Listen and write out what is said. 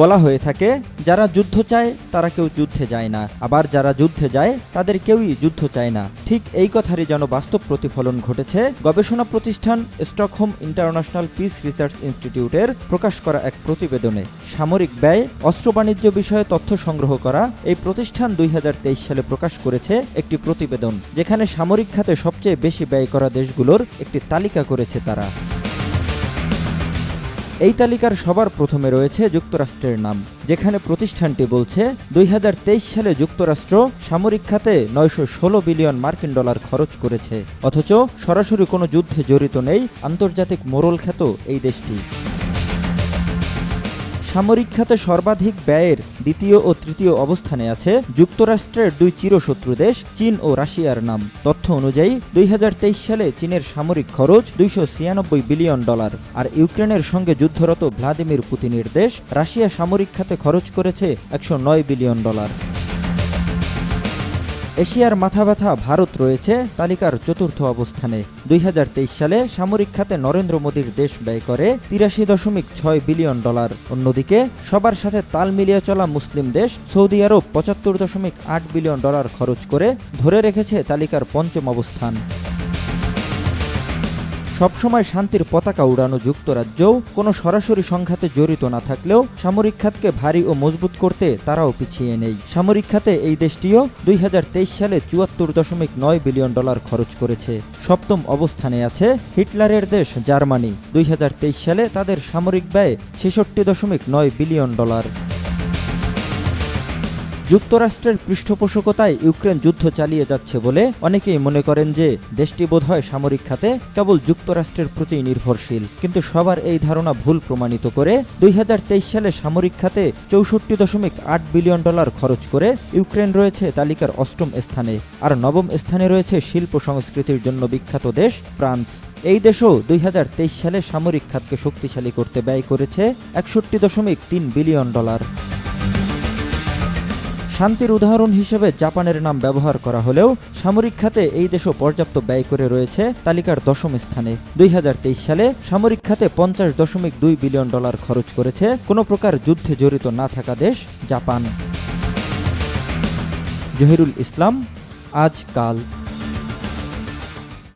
বলা হয়ে থাকে, যারা যুদ্ধ চায়, তারা কেউ যুদ্ধে যায় না। আবার যারা যুদ্ধে যায়, তাদের কেউই যুদ্ধ চায় না। ঠিক এই কথারই যেন বাস্তব প্রতিফলন ঘটেছে, গবেষণা প্রতিষ্ঠান স্টকহোম ইন্টারন্যাশনাল পিস রিসার্চ ইনস্টিটিউটের প্রকাশ করা এক প্রতিবেদনে। সামরিক ব্যয়, অস্ত্র বাণিজ্য বিষয়ে তথ্য সংগ্রহ করা এই প্রতিষ্ঠান দুই হাজার তেইশ সালে প্রকাশ করেছে একটি প্রতিবেদন, যেখানে সামরিক খাতে সবচেয়ে বেশি ব্যয় করা দেশগুলোর একটি তালিকা করেছে তারা। এই তালিকার সবার প্রথমে রয়েছে যুক্তরাষ্ট্রের নাম, যেখানে প্রতিষ্ঠানটি বলছে, দুই হাজার তেইশ সালে যুক্তরাষ্ট্র সামরিক খাতে নয়শো ষোলো বিলিয়ন মার্কিন ডলার খরচ করেছে, অথচ সরাসরি কোনো যুদ্ধে জড়িত নেই আন্তর্জাতিক মোরল খ্যাত এই দেশটি। সামরিক খাতে সর্বাধিক ব্যয়ের দ্বিতীয় ও তৃতীয় অবস্থানে আছে যুক্তরাষ্ট্রের দুই চিরশত্রু দেশ, চীন ও রাশিয়ার নাম। তথ্য অনুযায়ী, দুই হাজার তেইশ সালে চীনের সামরিক খরচ দুইশো ছিয়ানব্বই বিলিয়ন ডলার, আর ইউক্রেনের সঙ্গে যুদ্ধরত ভ্লাদিমির পুতিনের দেশ রাশিয়া সামরিক খাতে খরচ করেছে একশো নয় বিলিয়ন ডলার। এশিয়ার মাথা ব্যথা ভারত রয়েছে তালিকার চতুর্থ অবস্থানে। দুই হাজার তেইশ সালে সামরিক খাতে নরেন্দ্র মোদীর দেশ ব্যয় করে তিরাশি দশমিক ছয় বিলিয়ন ডলার। অন্যদিকে, সবার সাথে তাল মিলিয়ে চলা মুসলিম দেশ সৌদি আরব পঁচাত্তর দশমিক আট বিলিয়ন ডলার খরচ করে ধরে রেখেছে তালিকার পঞ্চম অবস্থান। সবসময় শান্তির পতাকা উড়ানো যুক্তরাজ্যও কোনো সরাসরি সংঘাতে জড়িত না থাকলেও সামরিক খাতকে ভারী ও মজবুত করতে তারাও পিছিয়ে নেই। সামরিক খাতে এই দেশটিও দুই হাজার তেইশ সালে চুয়াত্তর দশমিক নয় বিলিয়ন ডলার খরচ করেছে। সপ্তম অবস্থানে আছে হিটলারের দেশ জার্মানি। দুই হাজার তেইশ সালে তাদের সামরিক ব্যয় ছেষট্টি দশমিক নয় বিলিয়ন ডলার। যুক্তরাষ্ট্রের পৃষ্ঠপোষকতায় ইউক্রেন যুদ্ধ চালিয়ে যাচ্ছে বলে অনেকেই মনে করেন যে দেশটি বোধহয় সামরিক খাতে কেবল যুক্তরাষ্ট্রের প্রতি নির্ভরশীল। কিন্তু সবার এই ধারণা ভুল প্রমাণিত করে দুই হাজার তেইশ সালে সামরিক খাতে চৌষট্টি দশমিক আট বিলিয়ন ডলার খরচ করে ইউক্রেন রয়েছে তালিকার অষ্টম স্থানে, আর নবম স্থানে রয়েছে শিল্প সংস্কৃতির জন্য বিখ্যাত দেশ ফ্রান্স। এই দেশও দুই হাজার তেইশ সালে সামরিক খাতকে শক্তিশালী করতে ব্যয় করেছে একষট্টি দশমিক তিন বিলিয়ন ডলার। শান্তির উদাহরণ হিসেবে জাপানের নাম ব্যবহার করা হলেও সামরিক খাতে এই দেশও পর্যাপ্ত ব্যয় করে রয়েছে তালিকার দশম স্থানে। দুই হাজার তেইশ সালে সামরিক খাতে পঞ্চাশ দশমিক দুই বিলিয়ন ডলার খরচ করেছে কোনো প্রকার যুদ্ধে জড়িত না থাকা দেশ জাপান। জহিরুল ইসলাম আজ কাল